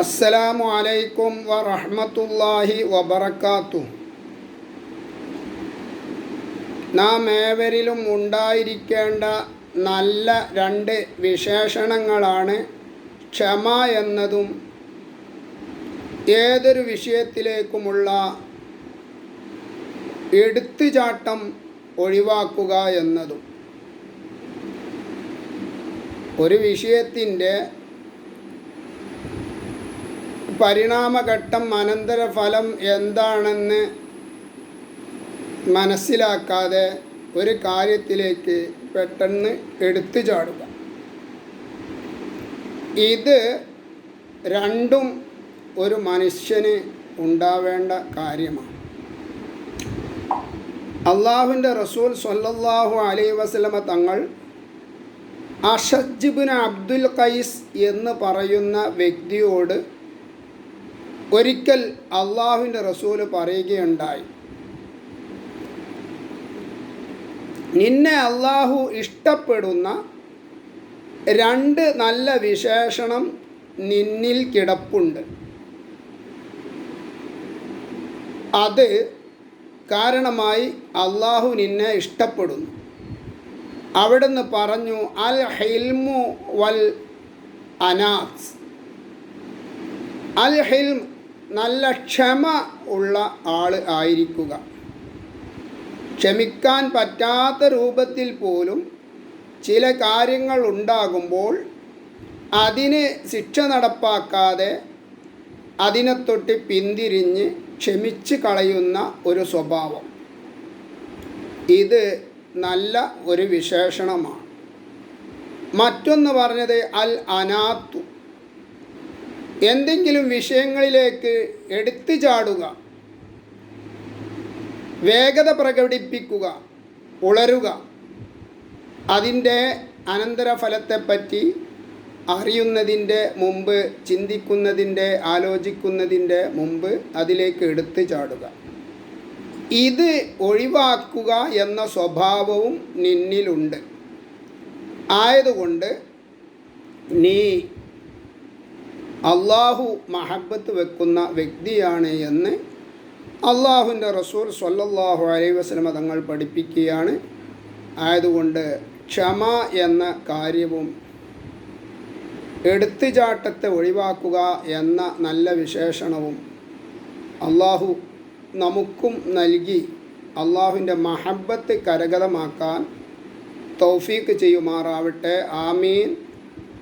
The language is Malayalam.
അസ്സലാമു അലൈക്കും വറഹ്മത്തുള്ളാഹി വബറകാത്തു. നാം ഏവരിലും ഉണ്ടായിരിക്കേണ്ട നല്ല രണ്ട് വിശേഷണങ്ങളാണ് ക്ഷമ എന്നതും ഏതൊരു വിഷയത്തിലേക്കുമുള്ള എടുത്തുചാട്ടം ഒഴിവാക്കുക എന്നതും. ഒരു വിഷയത്തിന്റെ പരിണാമഘട്ടം അനന്തരഫലം എന്താണെന്ന് മനസ്സിലാക്കാതെ ഒരു കാര്യത്തിലേക്ക് പെട്ടെന്ന് എടുത്തു ചാടുക. ഇത് രണ്ടും ഒരു മനുഷ്യന് ഉണ്ടാവേണ്ട കാര്യമാണ്. അള്ളാഹുവിന്റെ റസൂൽ സൊല്ലാഹു അലൈ വസ്ലമ തങ്ങൾ അഷജിബിൻ അബ്ദുൽ ഖൈസ് എന്ന് പറയുന്ന വ്യക്തിയോട് ഒരിക്കൽ അള്ളാഹുവിന്റെ റസൂൽ പറയുകയുണ്ടായി നിന്നെ അള്ളാഹു ഇഷ്ടപ്പെടുന്ന രണ്ട് നല്ല വിശേഷണം നിന്നിൽ കിടപ്പുണ്ട്. അത് കാരണമായി അള്ളാഹു നിന്നെ ഇഷ്ടപ്പെടുന്നു. അവിടുന്ന് പറഞ്ഞു അൽ ഹെൽമു വൽ അനാസ്. അൽ ഹിൽം നല്ല ക്ഷമ ഉള്ള ആൾ ആയിരിക്കുക. ക്ഷമിക്കാൻ പറ്റാത്ത രൂപത്തിൽ പോലും ചില കാര്യങ്ങൾ ഉണ്ടാകുമ്പോൾ അതിന് ശിക്ഷ നടപ്പാക്കാതെ അതിനെ തൊട്ട് പിന്തിരിഞ്ഞ് ക്ഷമിച്ച് കളയുന്ന ഒരു സ്വഭാവം. ഇത് നല്ല ഒരു വിശേഷണമാണ്. മറ്റൊന്ന് പറഞ്ഞത് അൽ അനാത്തു. എന്തെങ്കിലും വിഷയങ്ങളിലേക്ക് എടുത്തു ചാടുക. വേഗത പ്രകടിപ്പിക്കുക. ഉളരുക. അതിന്റെ അനന്തരഫലത്തെപ്പറ്റി അറിയുന്നതിന്റെ മുമ്പ് ചിന്തിക്കുന്നതിന്റെ ആലോചിക്കുന്നതിന്റെ മുമ്പ് അതിലേക്ക് എടുത്തു ചാടുക. ഇത് ഒഴിവാക്കുക എന്ന സ്വഭാവവും നിന്നിലുണ്ട്. ആയതുകൊണ്ട് നീ അള്ളാഹു മഹബത്ത് വെക്കുന്ന വ്യക്തിയാണ് എന്ന് അള്ളാഹുവിന്റെ റസൂൽ സല്ലല്ലാഹു അലൈഹി വസ്ലമ തങ്ങൾ പഠിപ്പിക്കുകയാണ്. ആയതുകൊണ്ട് ക്ഷമ എന്ന കാര്യവും എടുത്തുചാട്ടത്തെ ഒഴിവാക്കുക എന്ന നല്ല വിശേഷണവും അള്ളാഹു നമുക്കും നൽകി അള്ളാഹുവിന്റെ മഹബത്ത് കരഗതമാക്കാൻ തൗഫീക്ക് ചെയ്യുമാറാവട്ടെ. ആമീൻ.